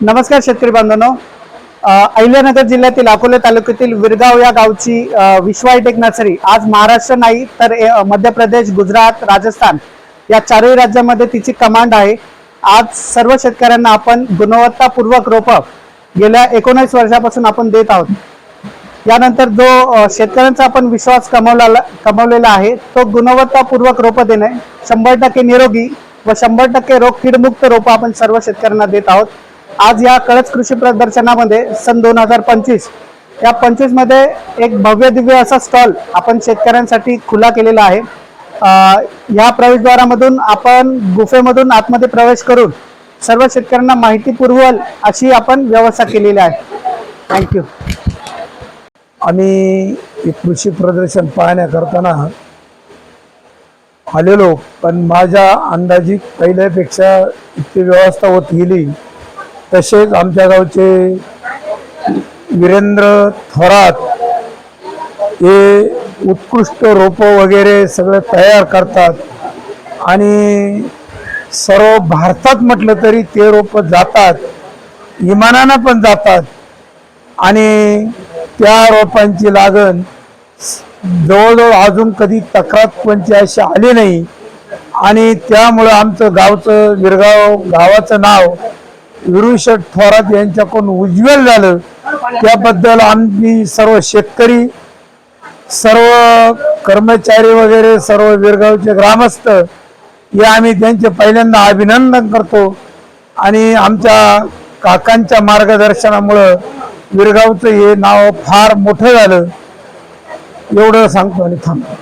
नमस्कार शेतकरी बांधवांनो. अहिल्यानगर जिल्ह्यातील अकोले तालुक्यातील विरगाव या गावची विश्वायटेक नर्सरी आज महाराष्ट्र नाही तर मध्य प्रदेश गुजरात राजस्थान या चारही राज्यामध्ये तिची कमांड आहे. आज सर्व शेतकऱ्यांना आपण गुणवत्तापूर्वक रोपं गेल्या एकोणीस वर्षापासून आपण देत आहोत. यानंतर जो शेतकऱ्यांचा आपण विश्वास कमवला कमवलेला आहे तो गुणवत्तापूर्वक रोपं देणे शंभर टक्के निरोगी व शंभर टक्के रोग कीडमुक्त रोपं आपण सर्व शेतकऱ्यांना देत आहोत. आज या कळच कृषी प्रदर्शनामध्ये सन दोन हजार पंचवीस या पंचवीसमध्ये एक भव्य दिव्य असा स्टॉल आपण शेतकऱ्यांसाठी खुला केलेला आहे. या प्रवेशद्वारामधून आपण गुफेमधून आतमध्ये प्रवेश करून सर्व शेतकऱ्यांना माहिती पुरवल अशी आपण व्यवस्था केलेली आहे. थँक्यू आम्ही कृषी प्रदर्शन पाहण्याकरताना आलेलो पण माझ्या अंदाजी पहिल्यापेक्षा इतकी व्यवस्था होत गेली तसेच आमच्या गावचे वीरेंद्र थोरात हे उत्कृष्ट रोपं वगैरे सगळं तयार करतात. आणि सर्व भारतात म्हटलं तरी ते रोपं जातात विमानानं पण जातात. आणि त्या रोपांची लागण जवळजवळ अजून कधी तक्रार कोणची अशी आली नाही. आणि त्यामुळं आमचं गावचं विरगाव गावाचं नाव विरुशट थोरात यांच्याकडून उज्ज्वल झालं. त्याबद्दल आम्ही सर्व शेतकरी सर्व कर्मचारी वगैरे सर्व विरगावचे ग्रामस्थ हे आम्ही त्यांचे पहिल्यांदा अभिनंदन करतो. आणि आमच्या काकांच्या मार्गदर्शनामुळं विरगावचं हे नाव फार मोठं झालं. एवढं सांगतो आणि थांबतो.